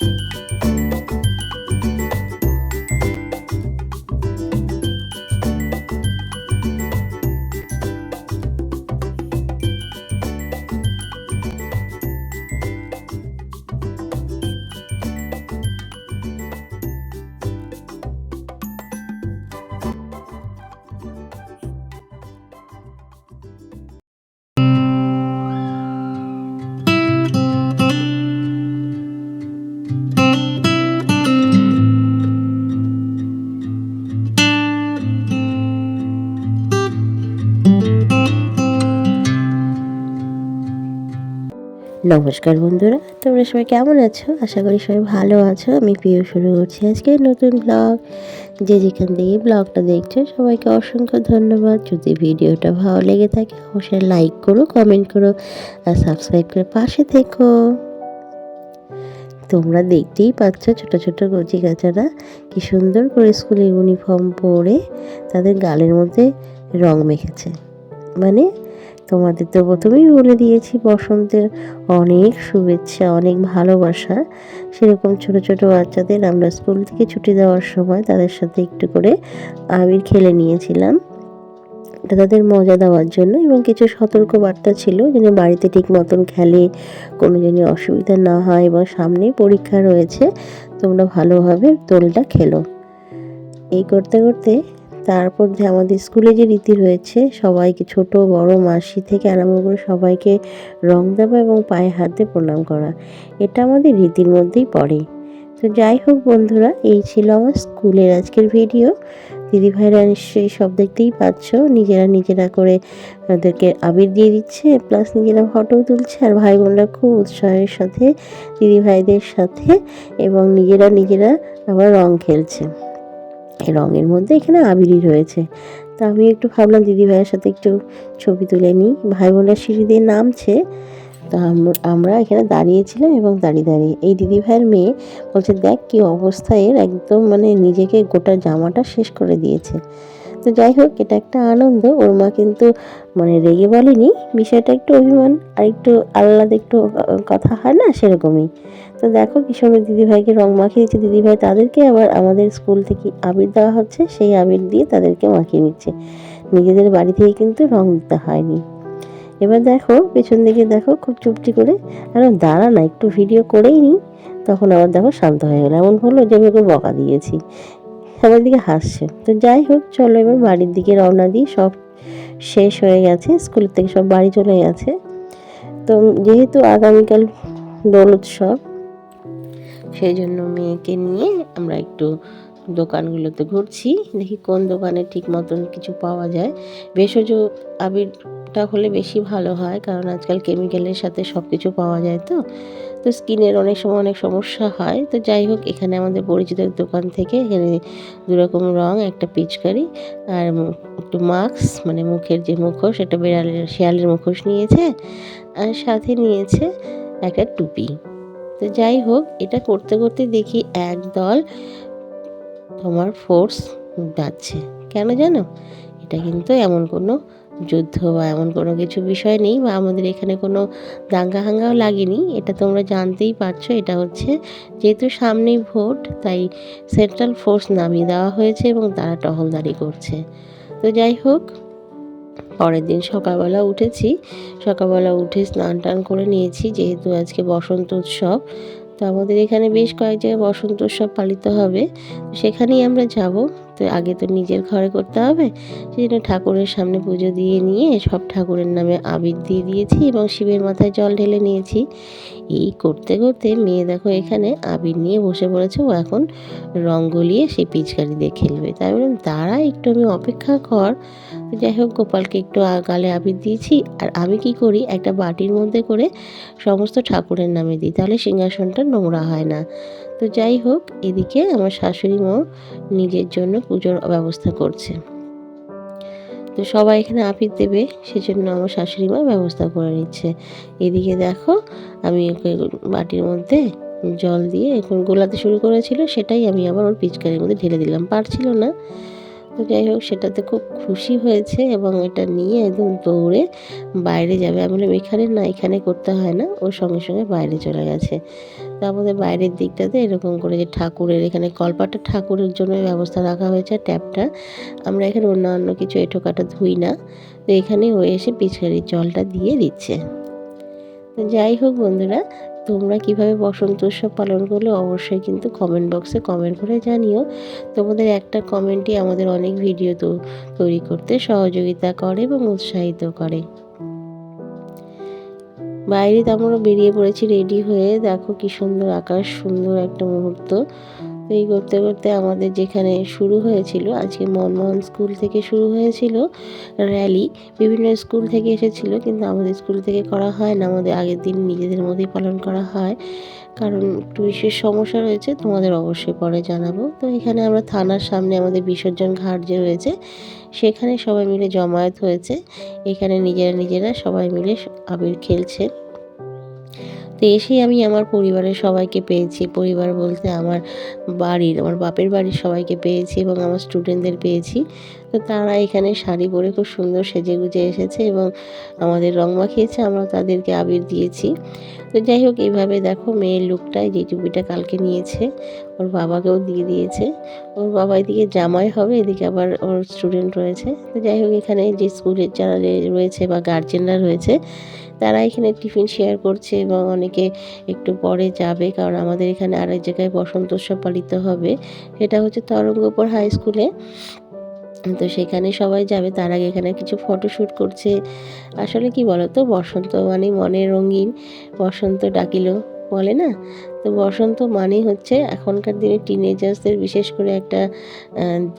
you নমস্কার বন্ধুরা, তোমরা সবাই কেমন আছো? আশা করি সবাই ভালো আছো। আমি প্রিয় শুরু করছি আজকে নতুন ব্লগ যে যেখান থেকে ব্লগটা দেখছ, সবাইকে অসংখ্য ধন্যবাদ। যদি ভিডিওটা ভালো লেগে থাকে, অবশ্যই লাইক করো কমেন্ট করো, আর সাবস্ক্রাইব করে পাশে থেকো। তোমরা দেখতেই পাচ্ছ ছোট ছোট কচি কাচারা কি সুন্দর করে স্কুলে ইউনিফর্ম পরে তাদের গালের মধ্যে রং মেখেছে। মানে তোমাদের তো প্রথমেই বলে দিয়েছি, বসন্তের অনেক শুভেচ্ছা, অনেক ভালোবাসা। সেরকম ছোট ছোট বাচ্চাদের আমরা স্কুল থেকে ছুটি দেওয়ার সময় তাদের সাথে একটু করে আবির খেলে নিয়েছিলাম। এটা তাদের মজা দেওয়ার জন্য এবং কিছু সতর্ক বার্তা ছিল, যেন বাড়িতে ঠিক মতন খেলে, কোনো যেন অসুবিধা না হয় এবং সামনেই পরীক্ষা রয়েছে, তোমরা ভালোভাবে দোলটা খেলো। এই করতে করতে তারপর যে আমাদের স্কুলে যে রীতি রয়েছে, সবাইকে ছোট, বড়, মাসি থেকে আরম্ভ করে সবাইকে রং দেওয়া এবং পায়ে হাতে প্রণাম করা, এটা আমাদের রীতির মধ্যেই পড়ে। তো যাই হোক বন্ধুরা, এই ছিল আমার স্কুলের আজকের ভিডিও। দিদি ভাইরা নিশ্চয়ই সব দেখতেই পাচ্ছ, নিজেরা নিজেরা করে ওদেরকে আবির দিয়ে দিচ্ছে প্লাস নিজেরা ফটোও তুলছে আর ভাই বোনরা খুব উৎসাহের সাথে, দিদি ভাইদের সাথে এবং নিজেরা নিজেরা আবার রং খেলছে। রঙের মধ্যে এখানে আবিরই রয়েছে। তো আমি একটু ভাবলাম দিদি ভাইয়ের সাথে একটু ছবি তুলে নিই। ভাই বোনের সিঁড়ি দিয়ে নামছে। তো আমরা এখানে দাঁড়িয়েছিলাম এবং দাঁড়িয়ে দাঁড়িয়ে এই দিদি ভাইয়ের মেয়ে বলছে, দেখ কী অবস্থায় এর একদম মানে নিজেকে গোটা জামাটা শেষ করে দিয়েছে। তো যাই হোক, এটা একটা আনন্দ। ওর মা কিন্তু মানে রেগে বলেনি, বিষয়টা একটু অভিমান, আর একটু আহ্লাদ, একটু কথা হয় না, সেরকমই। তো দেখো কি সুন্দর দিদিভাইকে রং মাখিয়ে দিচ্ছে। দিদিভাই তাদেরকে আবার আমাদের স্কুল থেকে আবির দেওয়া হচ্ছে, সেই আবির দিয়ে তাদেরকে মাখিয়ে নিচ্ছে। নিজেদের বাড়ি থেকে কিন্তু রং দিতে হয়নি। এবার দেখো, পেছন দিকে দেখো, খুব চুপটি করে, আর দাঁড়া না, একটু ভিডিও করেই নি। তখন আবার দেখো শান্ত হয়ে গেলো। এমন হলো যে আমি ওকে বকা দিয়েছি। সবার দিকে হাসছে। তো যাই হোক, চলো এবার বাড়ির দিকে রওনা দিই। সব শেষ হয়ে গেছে। স্কুলের থেকে সব বাড়ি চলে গেছে। তো যেহেতু আগামীকাল দোল উৎসব, সেই জন্য মেয়েকে নিয়ে আমরা একটু দোকানগুলোতে ঘুরছি। দেখি কোন দোকানে ঠিক মতন কিছু পাওয়া যায়। ভেষজ আবিরটা হলে বেশি ভালো হয়, কারণ আজকাল কেমিক্যালের সাথে সব কিছু পাওয়া যায় তো। তো স্কিনের অনেক সময় অনেক সমস্যা হয়। তো যাই হোক, এখানে আমাদের পরিচিত দোকান থেকে এখানে দুরকম রং, একটা পিচকারি আর একটু মাস্ক মানে মুখের যে মুখোশ এটা বেড়ালের শেয়ালের মুখোশ নিয়েছে আর সাথে নিয়েছে একটা টুপি। তো যাই হোক, এটা করতে করতে দেখি এক দল তোমার ফোর্স যাচ্ছে। কেন জানো? এটা কিন্তু এমন কোনো যুদ্ধ বা এমন কোনো কিছু বিষয় নেই বা আমাদের এখানে কোনো দাঙ্গা হাঙ্গাও লাগেনি। এটা তোমরা জানতেই পারছ। এটা হচ্ছে যেহেতু সামনেই ভোট, তাই সেন্ট্রাল ফোর্স নামিয়ে দেওয়া হয়েছে এবং তারা টহলদারি করছে। তো যাই হোক, পরের দিন সকালবেলা উঠেছি। সকালবেলা উঠে স্নান টান করে নিয়েছি, যেহেতু আজকে বসন্ত উৎসব। তো আমাদের এখানে বেশ কয়েক জায়গায় বসন্ত উৎসব পালিত হবে। সেখানেই আমরা যাব। তো আগে তো নিজের ঘরে করতে হবে। সেই জন্য ঠাকুরের সামনে পুজো দিয়ে নিয়ে সব ঠাকুরের নামে আবির দিয়ে দিয়েছি এবং শিবের মাথায় জল ঢেলে নিয়েছি। এই করতে করতে মেয়ে দেখো এখানে আবির নিয়ে বসে পড়েছে। ও এখন রং গলিয়ে সেই পিচকারি দিয়ে খেলবে। তাই বললাম দাঁড়া একটু আমি অপেক্ষা কর। যাই হোক, গোপালকে একটু গালে আবির দিয়েছি। আর আমি কি করি, একটা বাটির মধ্যে করে সমস্ত ঠাকুরের নামে দিই। তাহলে সিংহাসনটা নোংরা হয় না। তো যাই হোক, এদিকে আমার শাশুড়ি মাও নিজের জন্য পুজোর ব্যবস্থা করছে। তো সবাই এখানে আপির দেবে, সেজন্য আমার শাশুড়ি মা ব্যবস্থা করে নিচ্ছে। এদিকে দেখো, আমি ওকে বাটির মধ্যে জল দিয়ে এখন গোলাতে শুরু করেছিল, সেটাই আমি আবার ওর পিচকারির মধ্যে ঢেলে দিলাম। পারছিল না। তো যাই হোক, সেটাতে খুব খুশি হয়েছে এবং এটা নিয়ে একদম দৌড়ে বাইরে যাবে। আমি বললাম, এখানে না, এখানে করতে হয় না। ওর সঙ্গে সঙ্গে বাইরে চলে গেছে। তারপরে বাইরের দিকটাতে এরকম করে যে ঠাকুরের এখানে কলপাটা ঠাকুরের জন্য ব্যবস্থা রাখা হয়েছে, ট্যাপটা। আমরা এখানে অন্যান্য কিছু এঁঠোকাটা ধুই না। তো এখানে ও এসে পিচকারির জলটা দিয়ে দিচ্ছে। তো যাই হোক বন্ধুরা তোমরা কীভাবে বসন্ত উৎসব পালন করলে অবশ্যই কিন্তু কমেন্ট বক্সে কমেন্ট করে জানিও। তোমাদের একটা কমেন্টই আমাদের অনেক ভিডিও তো তৈরি করতে সহযোগিতা করে এবং উৎসাহিত করে। বাইরে তো আমরা বেরিয়ে পড়েছি রেডি হয়ে দেখো কি সুন্দর আকাশ, সুন্দর একটা মুহূর্ত। এই করতে করতে আমাদের যেখানে শুরু হয়েছিল, আজকে মনমোহন স্কুল থেকে শুরু হয়েছিল, র্যালি। বিভিন্ন স্কুল থেকে এসেছিল, কিন্তু আমাদের স্কুল থেকে করা হয় না, আমাদের আগের দিন নিজেদের মধ্যেই পালন করা হয়। কারণ একটু বিশেষ সমস্যা রয়েছে, তোমাদের অবশ্যই পরে জানাব। তো এখানে আমরা থানার সামনে আমাদের বিসর্জন ঘাট যে রয়েছে, সেখানে সবাই মিলে জমায়েত হয়েছে। এখানে নিজেরা নিজেরা সবাই মিলে আবির খেলছে। তো এসেই আমি আমার পরিবারের সবাইকে পেয়েছি। পরিবার বলতে আমার বাড়ির, আমার বাপের বাড়ির সবাইকে পেয়েছি এবং আমার স্টুডেন্টদের পেয়েছি। তো তারা এখানে শাড়ি পরে খুব সুন্দর সেজে গুজে এসেছে এবং আমাদের রং মাখিয়েছে, আমরা তাদেরকে আবির দিয়েছি। তো যাই হোক, এইভাবে দেখো মেয়ের লুকটাই যে টুপিটা কালকে নিয়েছে, ওর বাবাকেও দিয়ে দিয়েছে। ওর বাবা এদিকে জামাই হবে, এদিকে আবার ওর স্টুডেন্ট রয়েছে। তো যাই হোক, এখানে যে স্কুলের যারা রয়েছে বা গার্জেনরা রয়েছে, তারা এখানে টিফিন শেয়ার করছে এবং অনেকে একটু পরে যাবে, কারণ আমাদের এখানে আরেক জায়গায় বসন্ত উৎসব পালিত হবে। সেটা হচ্ছে তরঙ্গপুর হাই স্কুলে তো সেখানে সবাই যাবে, তার আগে এখানে কিছু ফটোশ্যুট করছে। আসলে কি বলতো, বসন্ত মানে মনে রঙিন, বসন্ত ডাকিল, বলে না? তো বসন্ত মানে হচ্ছে এখনকার দিনে টিনেজার্সদের বিশেষ করে একটা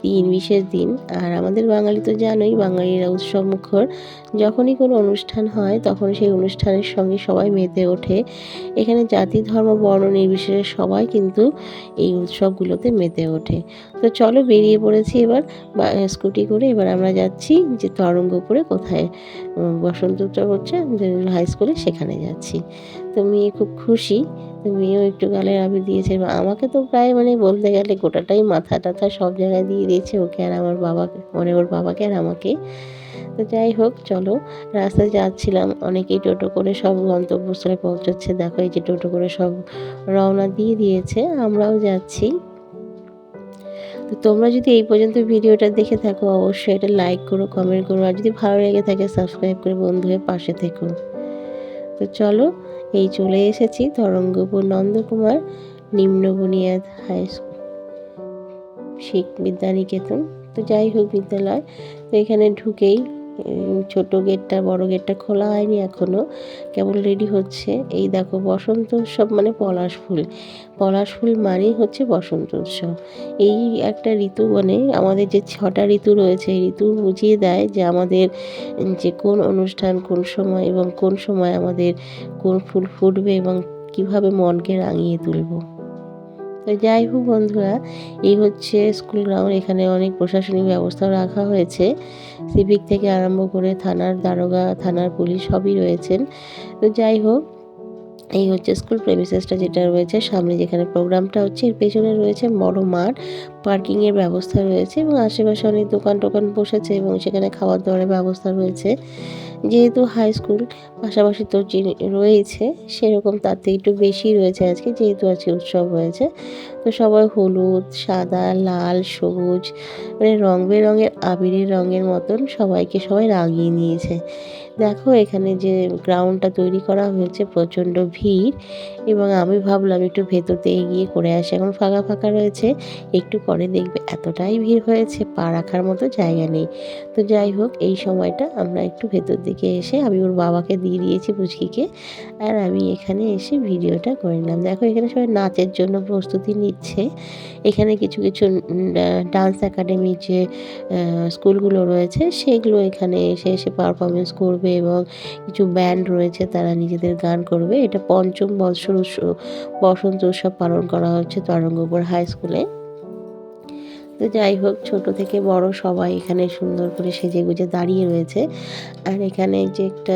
দিন, বিশেষ দিন। আর আমাদের বাঙালি তো জানোই, বাঙালিরা উৎসব মুখর। যখনই কোনো অনুষ্ঠান হয়, তখন সেই অনুষ্ঠানের সঙ্গে সবাই মেতে ওঠে। এখানে জাতি, ধর্ম, বর্ণ নির্বিশেষে সবাই কিন্তু এই উৎসবগুলোতে মেতে ওঠে। তো চলো বেরিয়ে পড়েছি এবার স্কুটি করে। এবার আমরা যাচ্ছি যে তরঙ্গপুরে কোথায় বসন্ত উৎসব হচ্ছে হাই স্কুলে সেখানে যাচ্ছি। তো মেয়ে খুব খুশি তো মেয়েও একটু গালে আবির দিয়েছে আমাকে তো প্রায় মানে বলতে গেলে গোটাটাই মাথা টাথা সব জায়গায় দিয়ে দিয়েছে ওকে আর আমার বাবাকে মানে ওর বাবাকে আর আমাকে। তো যাই হোক, চলো, রাস্তায় যাচ্ছিলাম, অনেকেই টোটো করে সব গন্তব্যস্থলে পৌঁছচ্ছে। দেখো এই যে টোটো করে সব রওনা দিয়ে দিয়েছে, আমরাও যাচ্ছি। তো তোমরা যদি এই পর্যন্ত ভিডিওটা দেখে থাকো, অবশ্যই এটা লাইক করো কমেন্ট করো, আর যদি ভালো লেগে থাকে সাবস্ক্রাইব করে বন্ধু হয়ে পাশে থেকো। তো চলো এই চলে এসেছি তরঙ্গপুর নন্দকুমার নিম্ন বুনিয়াদ হাই স্কুল, শিখ বিদ্যানিকেতন। তো যাই হোক বিদ্যালয়, তো এখানে ঢুকেই ছোট গেটটা, বড় গেটটা খোলা হয়নি এখনও কেবল রেডি হচ্ছে। এই দেখো, বসন্ত উৎসব মানে পলাশ ফুল। পলাশ ফুল মানেই হচ্ছে বসন্ত উৎসব। এই একটা ঋতু মানে আমাদের যে ছটা ঋতু রয়েছে, এই ঋতু বুঝিয়ে দেয় যে আমাদের যে কোন অনুষ্ঠান, কোন সময় এবং কোন সময় আমাদের কোন ফুল ফুটবে এবং কীভাবে মনকে রাঙিয়ে তুলবো। তো যাই হোক বন্ধুরা, এই হচ্ছে স্কুল গ্রাউন্ড এখানে অনেক প্রশাসনিক ব্যবস্থাও রাখা হয়েছে। সিভিক থেকে আরম্ভ করে থানার দারোগা, থানার পুলিশ সবই রয়েছেন। তো যাই হোক, এই হচ্ছে স্কুল প্রেমিসেসটা যেটা রয়েছে, সামনে যেখানে প্রোগ্রামটা হচ্ছে, এর পেছনে রয়েছে বড় মাঠ। পার্কিংয়ের ব্যবস্থা রয়েছে এবং আশেপাশে অনেক দোকান টোকান বসেছে এবং সেখানে খাবার দাবারের ব্যবস্থা রয়েছে। যেহেতু হাই স্কুল পাশাপাশি তো রয়েছে, সেরকম তার থেকে একটু বেশি রয়েছে আজকে, যেহেতু আজকে উৎসব হয়েছে তো সবাই হলুদ, সাদা, লাল, সবুজ মানে রং বেরঙের, আবিরের রঙের মতন সবাইকে সবাই রাগিয়ে নিয়েছে। দেখো এখানে যে গ্রাউন্ডটা তৈরি করা হয়েছে, প্রচণ্ড ভিড় এবং আমি ভাবলাম একটু ভেতরতে এগিয়ে করে আসি। এখন ফাঁকা ফাঁকা রয়েছে, একটু পরে দেখবে এতটাই ভিড় হয়েছে, পা রাখার মতো জায়গা নেই। তো যাই হোক, এই সময়টা আমরা একটু ভেতর দিকে এসে আমি ওর বাবাকে দিয়ে দিয়েছি পুচকিকে আর আমি এখানে এসে ভিডিওটা করে নিলাম। দেখো, এখানে সবাই নাচের জন্য প্রস্তুতি নিচ্ছে। এখানে কিছু কিছু ডান্স একাডেমি যে স্কুলগুলো রয়েছে, সেগুলো এখানে এসে এসে পারফরমেন্স করবে এবং কিছু ব্যান্ড রয়েছে, তারা নিজেদের গান করবে। এটা পঞ্চম বৎসর বসন্ত উৎসব পালন করা হচ্ছে তরঙ্গপুর হাই স্কুলে তো যাই হোক, ছোট থেকে বড় সবাই এখানে সুন্দর করে সেজে গুজে দাঁড়িয়ে রয়েছে। আর এখানে যে একটা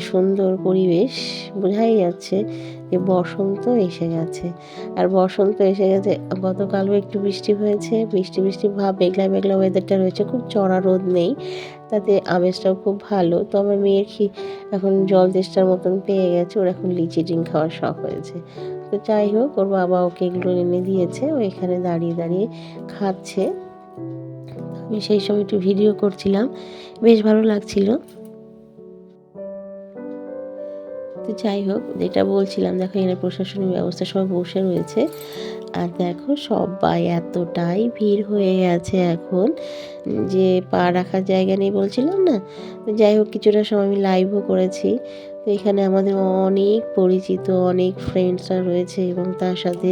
সুন্দর পরিবেশ বোঝাই যাচ্ছে যে বসন্ত এসে গেছে। আর বসন্ত এসে গেছে, গতকালও একটু বৃষ্টি হয়েছে, বৃষ্টি বৃষ্টি, ভাব, মেঘলা মেঘলা ওয়েদারটা রয়েছে, খুব চড়া রোদ নেই। তাতে আমেজটাও খুব ভালো। তো আমার মেয়ের কি এখন জল তেষ্টার মতন পেয়ে গেছে, ওর এখন লিচি ড্রিঙ্ক খাওয়ার শখ হয়েছে। তো যাই হোক, ওর বাবা ওকে এগুলো এনে দিয়েছে, ও এখানে দাঁড়িয়ে দাঁড়িয়ে খাচ্ছে। আমি সেই সময় একটু ভিডিও করছিলাম, বেশ ভালো লাগছিল। তো যাই হোক, যেটা বলছিলাম, দেখো এখানে প্রশাসনিক ব্যবস্থা সব বসে রয়েছে। আর দেখো সবাই এতটাই ভিড় হয়ে গেছে এখন যে পা রাখার জায়গা নেই বলছিলাম না? যাই হোক, কিছুটা সময় আমি লাইভও করেছি। এখানে আমাদের অনেক পরিচিত, অনেক ফ্রেন্ডসরা রয়েছে এবং তার সাথে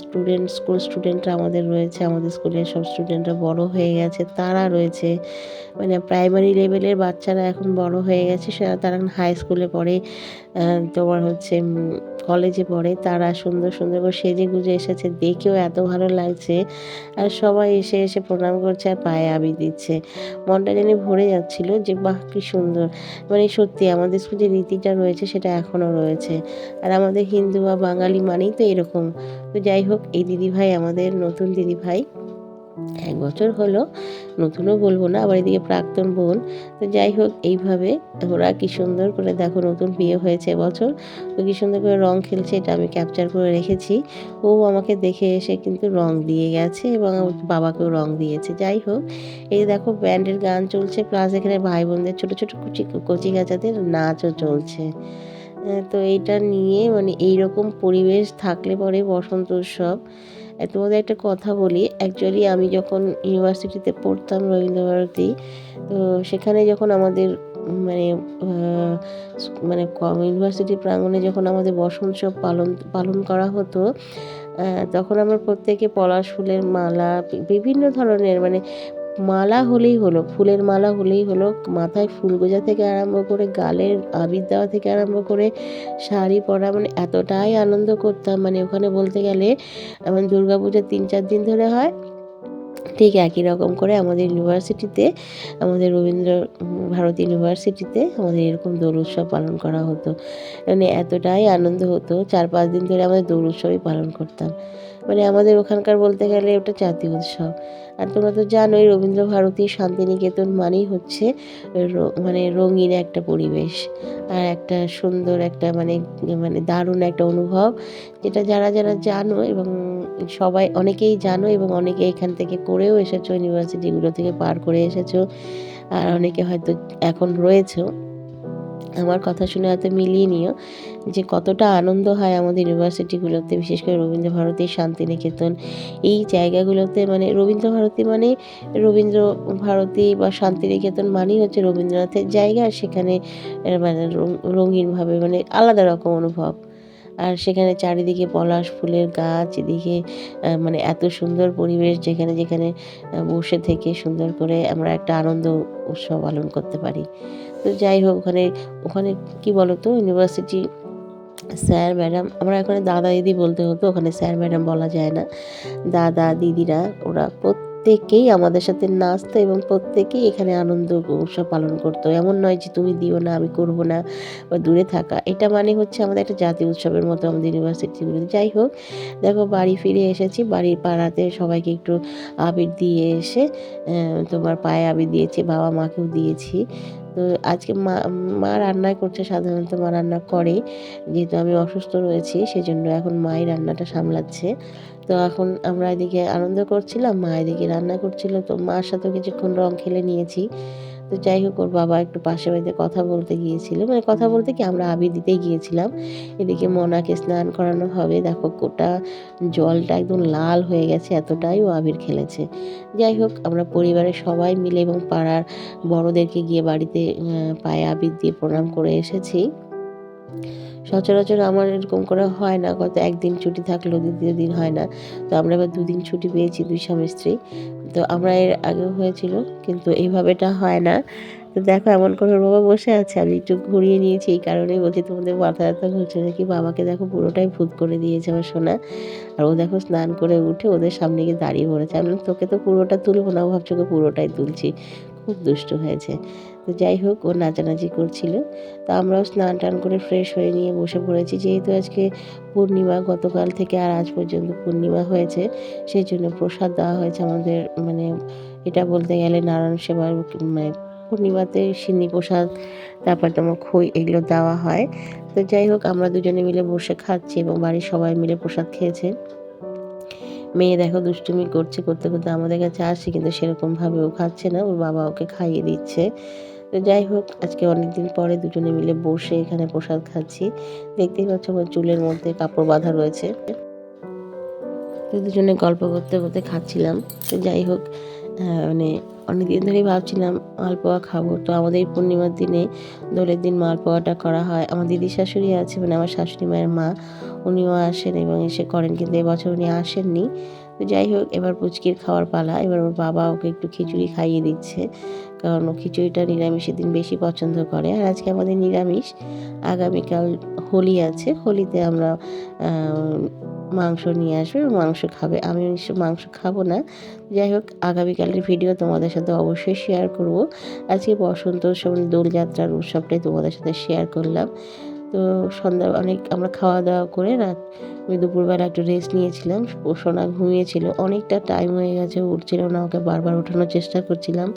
স্টুডেন্ট স্কুল স্টুডেন্টরা আমাদের রয়েছে। আমাদের স্কুলের সব স্টুডেন্টরা বড় হয়ে গেছে, তারা রয়েছে। মানে প্রাইমারি লেভেলের বাচ্চারা এখন বড় হয়ে গেছে তারা হাই স্কুলে পড়ে। তোমার হচ্ছে কলেজে পড়ে, তারা সুন্দর সুন্দর করে সেজে গুজে এসেছে, দেখেও এত ভালো লাগছে। আর সবাই এসে এসে প্রণাম করছে আর পায়ে আবি দিচ্ছে। মনটা যেন ভরে যাচ্ছিল যে, বাহ, কি সুন্দর। মানে সত্যি আমাদের স্কুল যে রীতিটা রয়েছে, সেটা এখনও রয়েছে। আর আমাদের হিন্দু বা বাঙালি মানেই তো এরকম। তো যাই হোক, এই দিদিভাই আমাদের নতুন দিদিভাই। এক বছর হলো, নতুনও বলব না, আবার এদিকে প্রাক্তন বোন। তো যাই হোক, এইভাবে ওরা কি সুন্দর করে দেখো নতুন বিয়ে হয়েছে বছর তো কি সুন্দর করে রং খেলছে, এটা আমি ক্যাপচার করে রেখেছি। ও আমাকে দেখে এসে কিন্তু রং দিয়ে গেছে এবং ওর বাবাকেও রং দিয়েছে। যাই হোক, এই দেখো ব্যান্ডের গান চলছে প্লাস এখানে ভাই বোনদের ছোটো ছোটো কুচি, কচি গাছাদের নাচও চলছে। তো এইটা নিয়ে মানে এইরকম পরিবেশ থাকলে পরে বসন্ত উৎসব। তোমাদের একটা কথা বলি অ্যাকচুয়ালি আমি যখন ইউনিভার্সিটিতে পড়তাম রবীন্দ্রভারতী, তো সেখানে যখন আমাদের মানে মানে ইউনিভার্সিটি প্রাঙ্গণে যখন আমাদের বসন্ত উৎসব পালন পালন করা হতো তখন আমরা প্রত্যেকে পলাশ ফুলের মালা বিভিন্ন ধরনের মানে মালা হলেই হলো, ফুলের মালা হলেই হলো, মাথায় ফুল গোজা থেকে আরম্ভ করে, গালের আবির দেওয়া থেকে আরম্ভ করে, শাড়ি পরা মানে এতটাই আনন্দ করতাম। মানে ওখানে বলতে গেলে আমার দুর্গা পুজো তিন চার দিন ধরে হয়। ঠিক একই রকম করে আমাদের ইউনিভার্সিটিতে, আমাদের রবীন্দ্র ভারতী ইউনিভার্সিটিতে আমাদের এরকম দোল উৎসব পালন করা হতো। মানে এতটাই আনন্দ হতো, চার পাঁচ দিন ধরে আমাদের দোল উৎসবই পালন করতাম। মানে আমাদের ওখানকার বলতে গেলে ওটা জাতীয় উৎসব। আর তোমরা তো জানোই রবীন্দ্র ভারতী শান্তিনিকেতন মানেই হচ্ছে মানে রঙিন একটা পরিবেশ। আর একটা সুন্দর একটা মানে মানে দারুণ একটা অনুভব, যেটা যারা যারা জানো এবং সবাই অনেকেই জানো এবং অনেকে এখান থেকে করেও এসেছ, ইউনিভার্সিটিগুলো থেকে পার করে এসেছ, আর অনেকে হয়তো এখন রয়েছেও। আমার কথা শুনে হয়তো মিলিয়ে নিও যে কতটা আনন্দ হয় আমাদের ইউনিভার্সিটিগুলোতে, বিশেষ করে রবীন্দ্র ভারতী শান্তিনিকেতন। এই জায়গাগুলোতে মানে রবীন্দ্র ভারতী মানে রবীন্দ্র ভারতী বা শান্তিনিকেতন মানেই হচ্ছে রবীন্দ্রনাথের জায়গা সেখানে মানে রঙিনভাবে মানে আলাদা রকম অনুভব। আর সেখানে চারিদিকে পলাশ ফুলের গাছ, এদিকে মানে এত সুন্দর পরিবেশ যেখানে যেখানে বসে থেকে সুন্দর করে আমরা একটা আনন্দ উৎসব পালন করতে পারি। তো যাই হোক, ওখানে ওখানে কি বলতো ইউনিভার্সিটি স্যার, ম্যাডাম, আমরা এখানে দাদা, দিদি বলতে হতো, ওখানে স্যার, ম্যাডাম বলা যায় না। দাদা, দিদিরা, ওরা প্রত্যেকেই আমাদের সাথে নাচতো এবং প্রত্যেকেই এখানে আনন্দ উৎসব পালন করতো। এমন নয় যে তুমি দিও না, আমি করব না বা দূরে থাকা। এটা মানে হচ্ছে আমাদের একটা জাতীয় উৎসবের মতো আমাদের ইউনিভার্সিটিগুলো যাই হোক, দেখো বাড়ি ফিরে এসেছি, বাড়ির পাড়াতে সবাইকে একটু আবির দিয়ে এসে তোমার পায়ে আবির দিয়েছি, বাবা মাকেও দিয়েছি। তো আজকে মা মা রান্নাই করছে সাধারণত, মা রান্না করে। যেহেতু আমি অসুস্থ রয়েছি, সেজন্য এখন মাই রান্নাটা সামলাচ্ছে। তো এখন আমরা এদিকে আনন্দ করছিলাম, মা এদিকে রান্না করছিল, তো মার সাথে কিছুক্ষণ রং খেলে নিয়েছি। তো যাই হোক, ওর বাবা একটু পাশে বাড়িতে কথা বলতে গিয়েছিল। মানে কথা বলতে কি, আমরা আবি দিতে গিয়েছিলাম। এদিকে মনাকে স্নান করানো হবে। দেখো, গোটা জলটা একদম লাল হয়ে গেছে এতটাই ও আবির খেলেছে। যাই হোক, আমরা পরিবারের সবাই মিলে এবং পাড়ার বড়দেরকে গিয়ে বাড়িতে পায়ে আবির দিয়ে প্রণাম করে এসেছি। সচরাচর আমার এরকম করে হয় না গত একদিন ছুটি থাকল দ্বিতীয় দিন হয় না। তো আমরা এবার দুদিন ছুটি পেয়েছি, দুই স্বামী স্ত্রী। তো আমরা এর আগেও হয়েছিল, কিন্তু এইভাবেটা হয় না। তো দেখো এমন করে বাবা বসে আছে, আমি একটু ঘুরিয়ে নিয়েছি, এই কারণেই বলছি তোমাদের মাথা ব্যথা ঘুরছে নাকি বাবাকে দেখো পুরোটাই ভূত করে দিয়েছে আমার সোনা। আর ও দেখো স্নান করে উঠে ওদের সামনে গিয়ে দাঁড়িয়ে পড়েছে। আমি তোকে তো পুরোটা তুলবো না। ভাবছ পুরোটাই তুলছি। খুব দুষ্ট হয়েছে। তো যাই হোক, ও নাচানাচি করছিল। তো আমরাও স্নান টান করে ফ্রেশ হয়ে নিয়ে বসে পড়েছি। যেহেতু আজকে পূর্ণিমা, গতকাল থেকে আর আজ পর্যন্ত পূর্ণিমা হয়েছে সেই জন্য প্রসাদ দেওয়া হয়েছে আমাদের মানে এটা বলতে গেলে নারায়ণ সেবার মানে পূর্ণিমাতে সিন্নি প্রসাদ, তারপর তোমার খই এগুলো দেওয়া হয়। তো যাই হোক, আমরা দুজনে মিলে বসে খাচ্ছি এবং বাড়ির সবাই মিলে প্রসাদ খেয়েছে। মেয়ে দেখো দুষ্টুমি করছে, করতে করতে আমাদের কাছে আসে, কিন্তু সেরকমভাবে ও খাচ্ছে না, ওর বাবা ওকে খাইয়ে দিচ্ছে। তো যাই হোক, আজকে অনেক দিন পরে দুজনে মিলে বসে এখানে প্রসাদ খাচ্ছি। দেখতেই পাচ্ছ আমার চুলের মধ্যে কাপড় বাঁধা রয়েছে। তো দুজনে গল্প করতে করতে খাচ্ছিলাম। তো যাই হোক মানে অনেকদিন ধরেই ভাবছিলাম মালপোয়া খাব। তো আমাদের পূর্ণিমার দিনে দোলের দিন মালপোয়াটা করা হয়। আমার দিদি শাশুড়ি আছে মানে আমার শাশুড়ি মায়ের মা, উনিও আসেন এবং এসে করেন, কিন্তু এবছর উনি আসেননি। তো যাই হোক, এবার পুচকির খাওয়ার পালা। এবার ওর বাবা ওকে একটু খিচুড়ি খাইয়ে দিচ্ছে, কারণ ও খিচুড়িটা নিরামিষের দিন বেশি পছন্দ করে। আর আজকে আমাদের নিরামিষ, আগামীকাল হোলি আছে। হোলিতে আমরা মাংস নিয়ে আসবে, মাংস খাবে। আমি মাংস খাব না। যাই হোক, আগামীকালের ভিডিও তোমাদের সাথে অবশ্যই শেয়ার করব। আজকে বসন্ত উৎসব, দোলযাত্রার উৎসবটাই তোমাদের সাথে শেয়ার করলাম। তো সন্ধ্যা, অনেক আমরা খাওয়া দাওয়া করে রাত, আমি দুপুরবেলা একটু রেস্ট নিয়েছিলাম। সোনা ঘুমিয়েছিল। অনেকটা টাইম হয়ে গেছে, উঠছিল না। ওকে বারবার ওঠানোর চেষ্টা করছিলাম।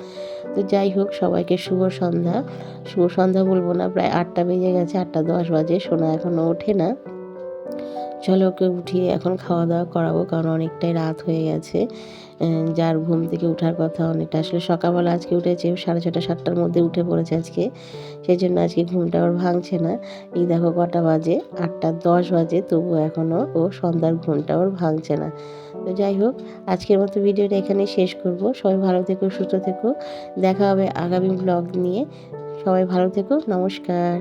তো যাই হোক, সবাইকে শুভ সন্ধ্যা। শুভ সন্ধ্যা বলব না, প্রায় আটটা বেজে গেছে, আটটা দশ বাজে। সোনা এখনও ওঠে না। চলো ওকে উঠিয়ে এখন খাওয়া দাওয়া করাবো, কারণ অনেকটাই রাত হয়ে গেছে। যার ঘুম থেকে ওঠার কথা অনেকটা। আসলে সকালবেলা আজকে উঠেছে, সাড়ে ছটা, সাতটার মধ্যে উঠে পড়েছে আজকে। সেই জন্য আজকে ঘুমটা ওর ভাঙছে না। এই দেখো কটা বাজে, আটটা দশ বাজে, তবুও এখনও ও সন্ধ্যার ঘুমটা ওর ভাঙছে না। তো যাই হোক, আজকের মতো ভিডিওটা এখানে শেষ করব। সবাই ভালো থেকো, সুস্থ থেকো। দেখা হবে আগামী ব্লগ নিয়ে। সবাই ভালো থেকো, নমস্কার।